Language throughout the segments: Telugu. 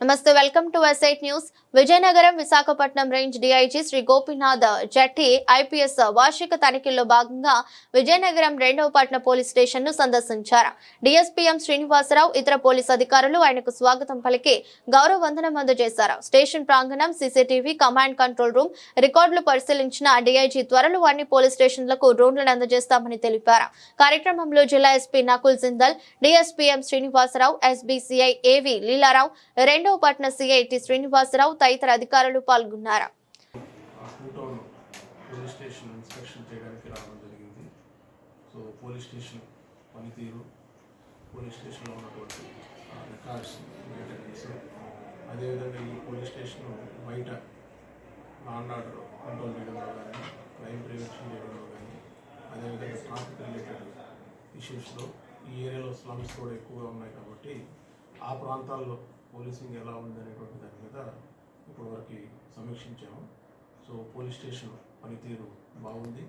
నమస్తే welcome to SIT news Vizianagaram Visakhapatnam range DIG Shri Gopinath Jatti IPS వార్షిక తనిఖీల్లో భాగంగా విజయనగరం రెండవ పట్టణ పోలీస్ స్టేషన్ను సందర్శించారు డిఎస్పీఎం శ్రీనివాసరావు ఇతర పోలీస్ అధికారులు ఆయనకు స్వాగతం పలికి గౌరవ వందనం అందజేశారు. స్టేషన్ ప్రాంగణం సీసీటీవీ కమాండ్ కంట్రోల్ రూమ్ రికార్డులు పరిశీలించిన డిఐజీ త్వరలో అన్ని పోలీస్ స్టేషన్లకు డ్రోన్లను అందజేస్తామని తెలిపారు. కార్యక్రమంలో జిల్లా SP Nakul Jindal DSP M Srinivasarao SBCI A V Leelarao రెండు రెండవ పట్న సిఐటి శ్రీనివాసరావు తదితర అధికారులు పాల్గొన్నారు. పోలీస్ స్టేషన్ ఇన్స్పెక్షన్ చేయడానికి సో పోలీస్ స్టేషన్ పనితీరు పోలీస్ స్టేషన్లో ఉన్నటువంటి రికార్డ్స్ మెయింటెనెన్స్ అదేవిధంగా ఈ పోలీస్ స్టేషన్ బయట లాండ్ ఆర్డర్ కంట్రోల్ చేయడంలో కానీ క్రైమ్ ప్రివెన్షన్ చేయడంలో కానీ అదేవిధంగా ట్రాఫిక్ రిలేటెడ్ ఇష్యూస్లో ఈ ఏరియాలో స్లమ్స్ కూడా ఎక్కువగా ఉన్నాయి కాబట్టి ఆ ప్రాంతాల్లో పోలీసింగ్ ఎలా ఉంది అనేటువంటి దాని మీద ఇప్పటివరకు సమీక్షించాము. సో పోలీస్ స్టేషన్ పనితీరు బాగుంది.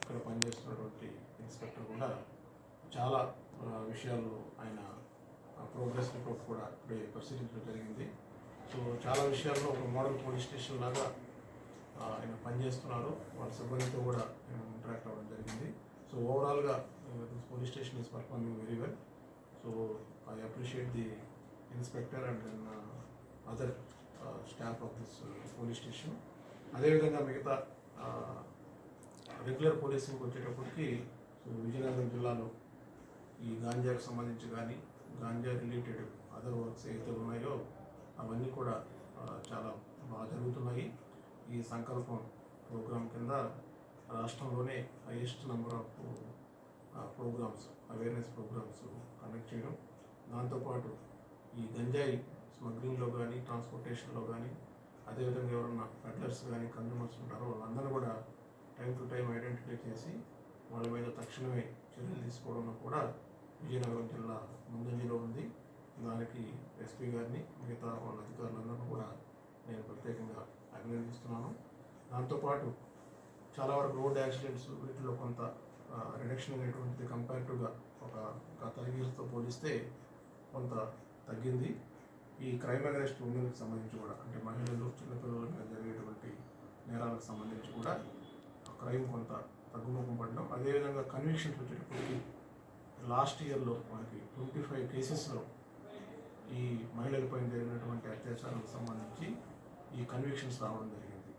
ఇక్కడ పనిచేస్తున్నటువంటి ఇన్స్పెక్టర్ కూడా చాలా విషయాల్లో ఆయన ప్రోగ్రెస్ రిపోర్ట్ కూడా ఇప్పుడే పరిశీలించడం జరిగింది. సో చాలా విషయాల్లో ఒక మోడల్ పోలీస్ స్టేషన్ లాగా ఆయన పనిచేస్తున్నారు. వాళ్ళ సిబ్బందితో కూడా ఇంటరాక్ట్ అవ్వడం జరిగింది. సో ఓవరాల్గా this police station is performing very well. So I appreciate the inspector and then other staff of this police station. అదేవిధంగా మిగతా రెగ్యులర్ పోలీసింగ్ వచ్చేటప్పటికి సో విజయనగరం జిల్లాలో ఈ గాంజాకు సంబంధించి కానీ గాంజా రిలేటెడ్ అదర్ వర్క్స్ ఏదైతే ఉన్నాయో అవన్నీ కూడా చాలా బాగా జరుగుతున్నాయి. ఈ సంకల్పం ప్రోగ్రాం కింద రాష్ట్రంలోనే highest number of programs awareness programs conduct చేయడం. దాంతోపాటు ఈ గంజాయి స్మగ్లింగ్లో కానీ ట్రాన్స్పోర్టేషన్లో కానీ అదేవిధంగా ఎవరన్నా పెడ్లర్స్ కానీ కన్జ్యూమర్స్ ఉంటారో వాళ్ళందరూ కూడా టైం టు టైం ఐడెంటిఫై చేసి వాళ్ళ మీద తక్షణమే చర్యలు తీసుకోవడంలో కూడా విజయనగరం జిల్లా ముందంజలో ఉంది. దానికి ఎస్పీ గారిని మిగతా వాళ్ళ అధికారులందరూ కూడా నేను ప్రత్యేకంగా అభినందిస్తున్నాను. దాంతోపాటు చాలా వరకు రోడ్ యాక్సిడెంట్స్ వీటిలో కొంత రిడక్షన్ అనేటువంటిది కంపారిటివ్గా ఒక గత ఇయర్స్తో పోలిస్తే కొంత తగ్గింది. ఈ క్రైమ్ అగరెస్ట్ ఉమెన్కి సంబంధించి కూడా అంటే మహిళలు చిన్నపిల్లల మీద జరిగేటువంటి నేరాలకు సంబంధించి కూడా క్రైమ్ కొంత తగ్గుముఖం పడడం. అదేవిధంగా కన్విక్షన్స్ వచ్చేటప్పటికి లాస్ట్ ఇయర్లో మనకి ట్వంటీ ఫైవ్ కేసెస్లో ఈ మహిళలపై జరిగినటువంటి అత్యాచారాలకు సంబంధించి ఈ కన్విక్షన్స్ రావడం జరిగింది.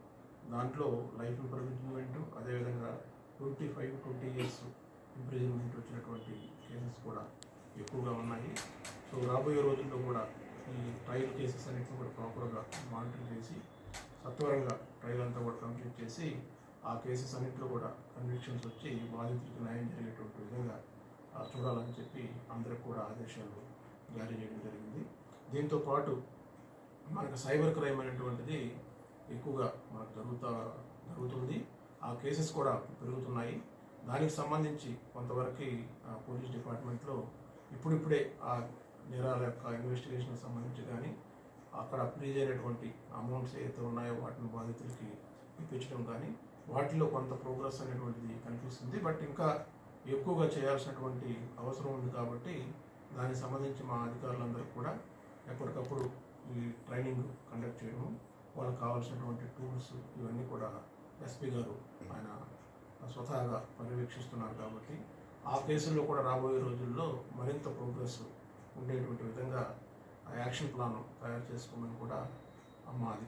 దాంట్లో లైఫ్ ఇంప్రూవ్మెంట్ అదేవిధంగా twenty five twenty years imprisonment వచ్చినటువంటి కేసెస్ కూడా ఎక్కువగా ఉన్నాయి. సో రాబోయే రోజుల్లో కూడా ఈ ట్రయల్ కేసెస్ అన్నింటిని కూడా ప్రాపర్గా మానిటర్ చేసి సత్వరంగా ట్రయల్ అంతా కూడా కంప్లీట్ చేసి ఆ కేసెస్ అన్నింటిలో కూడా కన్విక్షన్స్ వచ్చి బాధితులకు న్యాయం జరిగేటువంటి విధంగా చూడాలని చెప్పి అందరికి కూడా ఆదేశాలు జారీ చేయడం జరిగింది. దీంతో పాటు మనకు సైబర్ క్రైమ్ అనేటువంటిది ఎక్కువగా మనకు జరుగుతా జరుగుతుంది. ఆ కేసెస్ కూడా పెరుగుతున్నాయి. దానికి సంబంధించి కొంతవరకు ఆ, పోలీస్ డిపార్ట్మెంట్లో ఇప్పుడిప్పుడే ఆ నేరాల యొక్క ఇన్వెస్టిగేషన్ సంబంధించి కానీ అక్కడ ఫ్రీజ్ అయినటువంటి అమౌంట్స్ ఏదైతే ఉన్నాయో వాటిని బాధితులకి ఇప్పించడం కానీ వాటిలో కొంత ప్రోగ్రెస్ అనేటువంటిది కనిపిస్తుంది. బట్ ఇంకా ఎక్కువగా చేయాల్సినటువంటి అవసరం ఉంది కాబట్టి దానికి సంబంధించి మా అధికారులందరూ కూడా ఎప్పటికప్పుడు ఈ ట్రైనింగ్ కండక్ట్ చేయడం వాళ్ళకి కావాల్సినటువంటి టూల్స్ ఇవన్నీ కూడా ఎస్పీ గారు ఆయన స్వతహాగా పర్యవేక్షిస్తున్నారు కాబట్టి ఆ కేసుల్లో కూడా రాబోయే రోజుల్లో మరింత ప్రోగ్రెస్ ఉండేటువంటి విధంగా ఆ యాక్షన్ ప్లాన్ తయారు చేసుకోమని కూడా మా అధికారులు